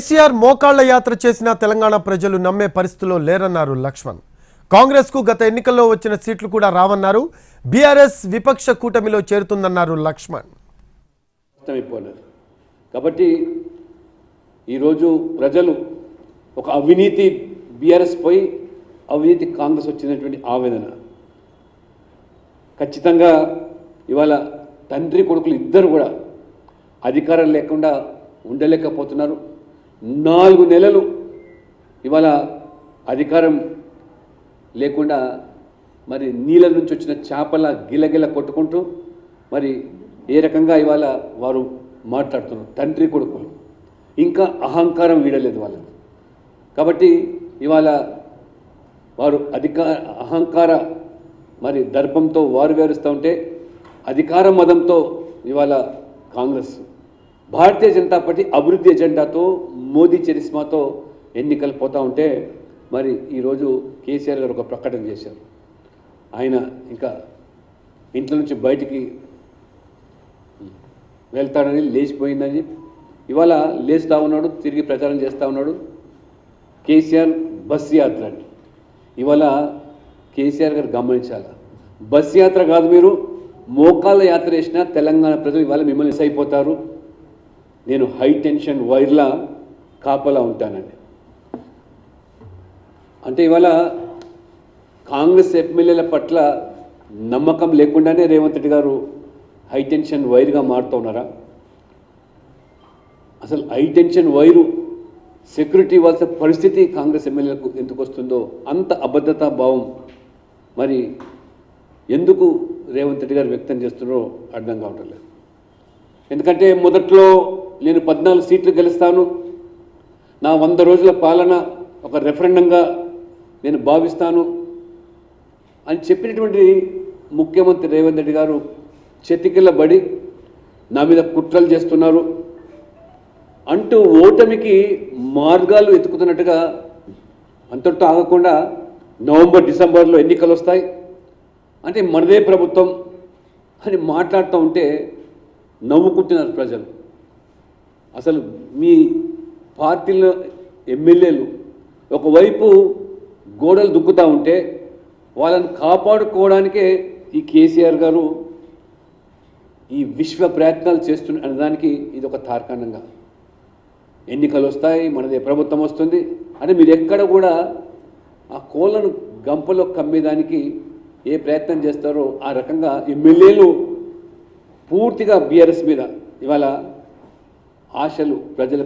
కేసీఆర్ మోకాళ్ళ యాత్ర చేసిన తెలంగాణ ప్రజలు నమ్మే పరిస్థితిలో లేరన్నారు లక్ష్మణ్. కాంగ్రెస్కు గత ఎన్నికల్లో వచ్చిన సీట్లు కూడా రావన్నారు. బీఆర్ఎస్ విపక్ష కూటమిలో చేరుతుందన్నారు లక్ష్మణ్. కాబట్టి ఈరోజు ప్రజలు ఒక అవినీతి బీఆర్ఎస్ పోయి అవినీతి కాంగ్రెస్ వచ్చినటువంటి ఆవేదన. ఖచ్చితంగా ఇవాళ తండ్రి కొడుకులు ఇద్దరు కూడా అధికారం లేకుండా ఉండలేకపోతున్నారు. నాలుగు నెలలు ఇవాళ అధికారం లేకుండా మరి నీళ్ళ నుంచి వచ్చిన చేపల గిలగిల కొట్టుకుంటూ మరి ఏ రకంగా ఇవాళ వారు మాట్లాడుతున్నారు? తండ్రి కొడుకులు. ఇంకా అహంకారం వీడలేదు వాళ్ళకి. కాబట్టి ఇవాళ వారు అధికార అహంకార మరి దర్పంతో వారు వేరుస్తూ ఉంటే అధికార మదంతో ఇవాళ కాంగ్రెస్ భారతీయ జనతా పార్టీ అభివృద్ధి ఎజెండాతో మోదీ చరిస్మాతో ఎన్నికలు పోతూ ఉంటే మరి ఈరోజు కేసీఆర్ గారు ఒక ప్రకటన చేశారు. ఆయన ఇంకా ఇంట్లో నుంచి బయటికి వెళ్తాడని లేచిపోయిందని ఇవాళ లేచుతా ఉన్నాడు తిరిగి ప్రచారం చేస్తూ ఉన్నాడు. కేసీఆర్ బస్ యాత్ర అండి. ఇవాళ కేసీఆర్ గారు గమనించాలి. బస్ యాత్ర కాదు మీరు మోకాళ్ళ యాత్ర చేసిన తెలంగాణ ప్రజలు ఇవాళ మిమ్మల్ని మిస్ అయిపోతారు నేను హై టెన్షన్ వైర్లా కాపలా ఉంటానండి. అంటే ఇవాళ కాంగ్రెస్ ఎమ్మెల్యేల పట్ల నమ్మకం లేకుండానే రేవంత్ రెడ్డి గారు హై టెన్షన్ వైర్గా మారుతున్నారా అసలు హై టెన్షన్ వైరు సెక్యూరిటీ ఇవ్వాల్సిన పరిస్థితి కాంగ్రెస్ ఎమ్మెల్యేలకు ఎందుకు వస్తుందో అంత అభద్రతా భావం మరి ఎందుకు రేవంత్ రెడ్డి గారు వ్యక్తం చేస్తున్నారో అర్థం కావటం లేదు. ఎందుకంటే మొదట్లో నేను పద్నాలుగు సీట్లు గెలుస్తాను. నా వంద రోజుల పాలన ఒక రెఫరెండంగా నేను భావిస్తాను అని చెప్పినటువంటి ముఖ్యమంత్రి రేవంత్ రెడ్డి గారు చెతికిల్లబడి నా మీద కుట్రలు చేస్తున్నారు. అంటూ ఓటమికి మార్గాలు ఎత్తుకుతున్నట్టుగా అంతటా ఆగకుండా నవంబర్ డిసెంబర్లో ఎన్నికలు వస్తాయి. అంటే మనదే ప్రభుత్వం అని మాట్లాడుతూ ఉంటే నవ్వుకుంటున్నారు ప్రజలు. అసలు మీ పార్టీలో ఎమ్మెల్యేలు ఒకవైపు గోడలు దుక్కుతూ ఉంటే వాళ్ళని కాపాడుకోవడానికే ఈ కేసీఆర్ గారు ఈ విశ్వ ప్రయత్నాలు చేస్తున్న అనడానికి ఇది ఒక తార్కాణంగా. ఎన్నికలు వస్తాయి మనది ప్రభుత్వం వస్తుంది అని మీరు ఎక్కడ కూడా ఆ కోళ్ళను గంపలో కమ్మేదానికి ఏ ప్రయత్నం చేస్తారో ఆ రకంగా ఎమ్మెల్యేలు పూర్తిగా బీఆర్ఎస్ మీద ఇవాళ ఆశలు ప్రజల